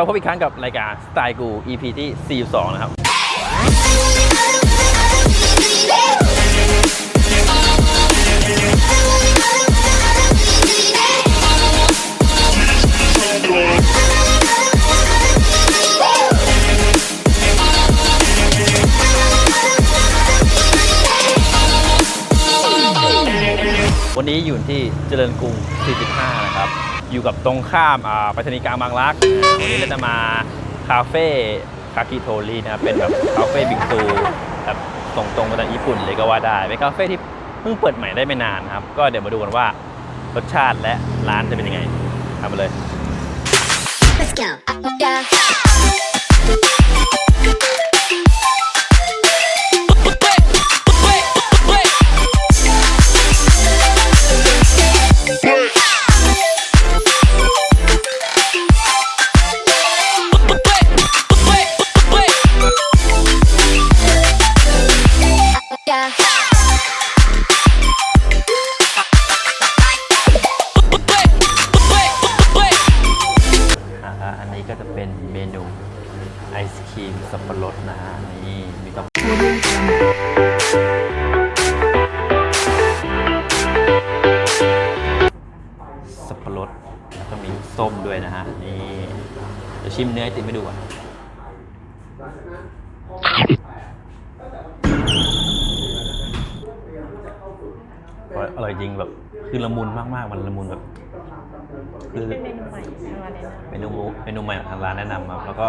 มาพบอีกครั้งกับรายการสไตล์กู EP ที่ 42 นะครับ วันนี้อยู่ที่เจริญกรุง 45 นะครับ อยู่กับตรงข้ามไปรษณีย์กลางบางรักวันนี้เราจะมาคาเฟ่คากิโทรินะครับเป็นแบบคาเฟ่บิงซูแบบส่งตรงมาจากญี่ปุ่นเลยก็ว่าได้เป็นคาเฟ่ที่เพิ่งเปิดใหม่ได้ไม่นานครับ ก็เดี๋ยวมาดูกันว่ารสชาติและร้านจะเป็นยังไงทำมาเลย Let's go. ก็จะเป็นเมนูไอศครีมสับปะรดนะฮะนี่มีกับสับปะรดแล้วก็มีส้มด้วยนะฮะนี่เดี๋ยวชิมเนื้อไอติมให้ดูก่อนอร่อยจริงแบบคือละมุนมากๆ มันละมุนแบบ คือเป็นเมนูใหม่ทางร้านแนะนเมนูเมนูใหม่ของทางร้านแนะนำครับแล้วก็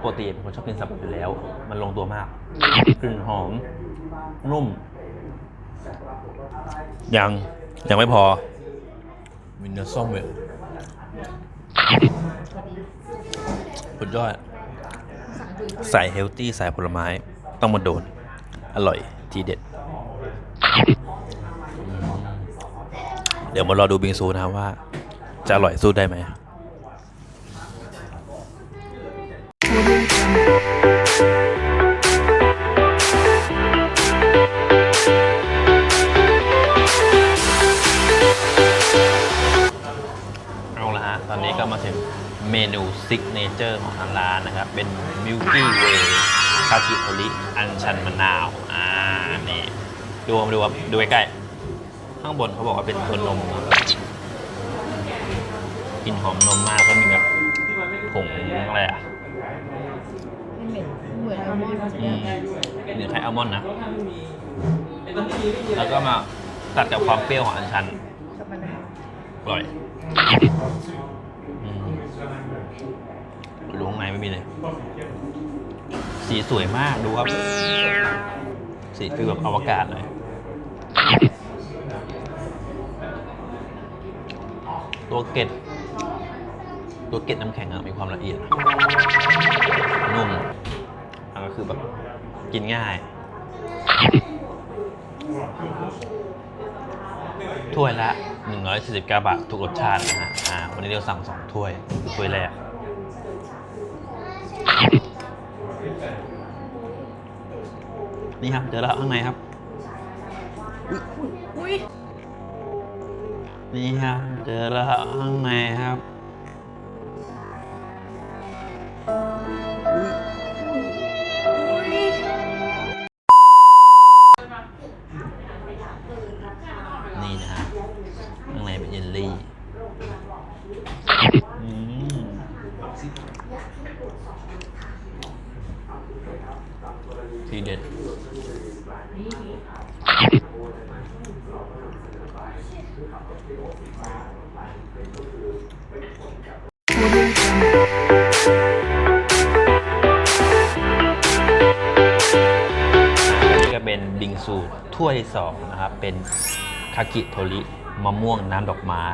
ปกติเป็นคนชอบกินสับปะรดอยู่แล้ว มันลงตัวมากกลิ่นหอม นุ่ม ยัง ยังไม่พอมีเนื้อส้มเลยสุดยอดใส่เฮลตี้ใส่ผลไม้ต้องมาโดน อร่อยทีเด็ด เดี๋ยวมารอดูบิงซูนะครับว่า จะอร่อยสู้ได้ไหมเอาละฮะ ตอนนี้ก็มาถึงเมนูซิกเนเจอร์ของทางร้านนะครับ เป็น Milky Way คากิโอริอันชันมะนาว อ่า นี่ ดูมาดูครับดูใกล้ๆข้างบนเขาบอกว่าเป็นตัวนมครับ กลิ่นหอมนมมากก็มีแบบผงอะไรอะำเป็นเหมือนเหมือนอัลมอนด์อืมหรือไข่อัลมอนด์นะ แล้วก็มาตัดกับความเปรี้ยวของอันชันกับมะนาวอร่อยอืมดูข้างในไม่มีเลย สีสวยมากดูครับ สีคือแบบอวกาศเลย ตัวเกล็ด ตัวเกล็ดน้ำแข็งอะมีความละเอียด นุ่มอันก็คือแบบกินง่าย ถ้วยละ 149 บาททุกรสชาตินะฮะอ่าวันนี้เราสั่ง2ถ้วยคือถ้วยแรก นี่ครับเจอแล้วข้างในครับอุ้ยนี่ครับเจอแล้วข้างในครับ นนี้ก็เป็นบิงซูถ้วยที่สองนะครับ เป็นคากิโทริมะม่วงน้ำดอกไม้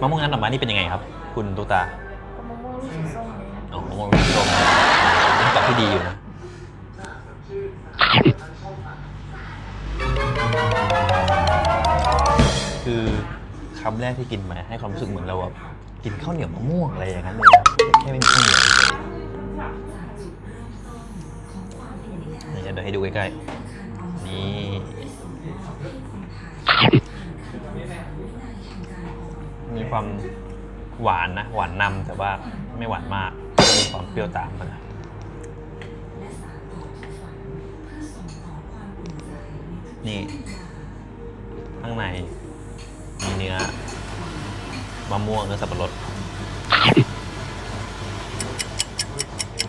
มะม่วงน้ำดอกไม้นี่เป็นยังไงครับ คุณตุ๊กตาก็มะม่วงลูกสีส้มเลยนะอ๋อมะม่วงลูกส้มเป็นตอบที่ดีอยู่นะ คือคำแรกที่กินมาให้ความรู้สึกเหมือนเราแบบกินข้าวเหนียวมะม่วงอะไรอย่างนั้นเลยครับแต่แค่ไม่มีข้าวเหนียวเดี๋ยวให้ดูใกล้ๆ นี่มีความหวานนะ หวานนำแต่ว่าไม่หวานมากมีความเปรี้ยวตามมานะ นี่ ข้างใน มีเนื้อมะม่วงเนื้อสับปะรด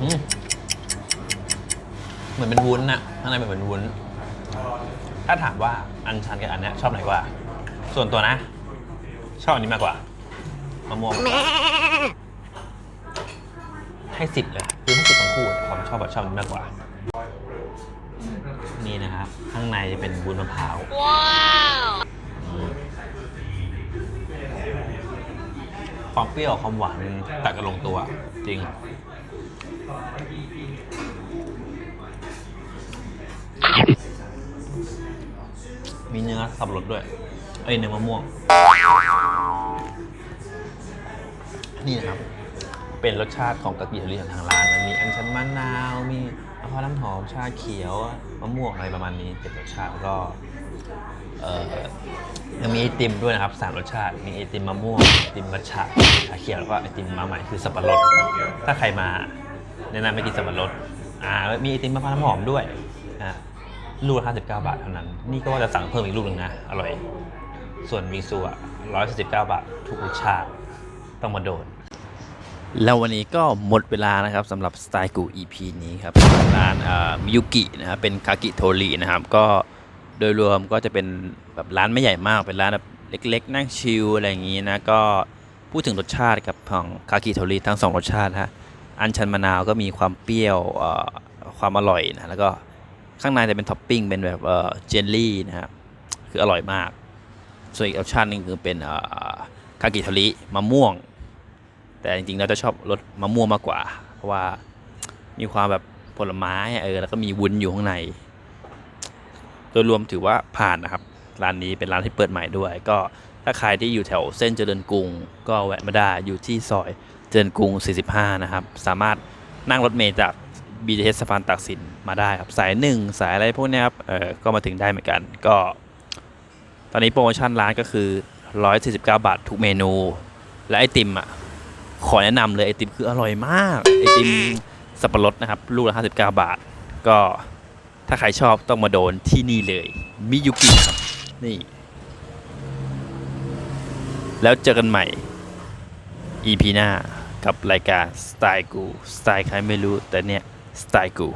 อืมเหมือนเป็นวุ้นน่ะข้างในเป็นเหมือนวุ้น ถ้าถามว่าอันชันกับอันเนี้ยชอบไหนกว่า ส่วนตัวนะ ชอบอันนี้มากกว่ามะม่วงมากกว่าให้สิบเลยคือให้สิบทั้งคู่ความชอบแบบชอบอันนี้มากกว่านี่นะครับ ข้างในจะเป็นวุ้นมะพร้าวอืมความเปรี้ยวกับความหวานมันตัดกันลงตัว จริง มีเนื้อสับปะรดด้วย เอ้ยเนื้อมะม่วง นี่นะครับ เป็นรสชาติของกะปิทะเลของทางร้าน มีอัญชันมะนาว มีมะพร้าวน้ำหอมชาเขียวมะม่วงอะไรประมาณนี้เจ็ดรสชาติแล้วก็เอ่อยังมีไอติมด้วยนะครับสามรสชาติ มีไอติมมะม่วงไอติมมัทฉะชาเขียวแล้วก็ไอติมมาใหม่คือสับปะรดถ้าใครมาแนะนำไม่กินสับปะรดอ่ามีไอติมมะพร้าวน้ำหอมด้วยอ่าลูกละ59 บาทเท่านั้น นี่ก็ว่าจะสั่งเพิ่มอีกลูกหนึ่งนะ อร่อย ส่วนวิงซูอะ149 บาททุกรสชาติต้องมาโดน แล้ววันนี้ก็หมดเวลานะครับสำหรับสไตล์กู EP นี้ครับร้านมิยุกินะครับเป็นคากิโทรินะครับ ก็โดยรวมก็จะเป็นแบบร้านไม่ใหญ่มากเป็นร้านแบบเล็ก ๆ นั่งชิลอะไรอย่างนี้นะ ก็พูดถึงรสชาติกับของคากิโทริทั้งสองรสชาติฮะอันชันมะนาวก็มีความเปรี้ยวความอร่อยนะแล้วก็ข้างในจะเป็นท็อปปิ้งเป็นแบบเจลลี่นะครับคืออร่อยมาก ส่วนอีกรสชาตินึงคือเป็นคากิโทริมะม่วง แต่จริงๆเราจะชอบรสมะม่วงมากกว่า เพราะว่ามีความแบบผลไม้เออแล้วก็มีวุ้นอยู่ข้างใน โดยรวมถือว่าผ่านนะครับ ร้านนี้เป็นร้านที่เปิดใหม่ด้วย ก็ถ้าใครที่อยู่แถวเส้นเจริญกรุง ก็แวะมาได้อยู่ที่ซอยเจริญกรุง 45 นะครับ สามารถนั่งรถเมล์จาก BTS สะพานตากสินมาได้ครับ สายหนึ่งสายอะไรพวกนี้ครับเออก็มาถึงได้เหมือนกัน ก็ ตอนนี้โปรโมชั่นร้านก็คือ 149 บาททุกเมนู และไอติมอะ ขอแนะนำเลยไอติมคืออร่อยมากไอติมสับปะรดนะครับลูกละ59 บาท ก็ถ้าใครชอบต้องมาโดนที่นี่เลยมิยุกิครับนี่ แล้วเจอกันใหม่ EP หน้ากับรายการสไตล์กูสไตล์ใครไม่รู้แต่เนี่ยสไตล์กู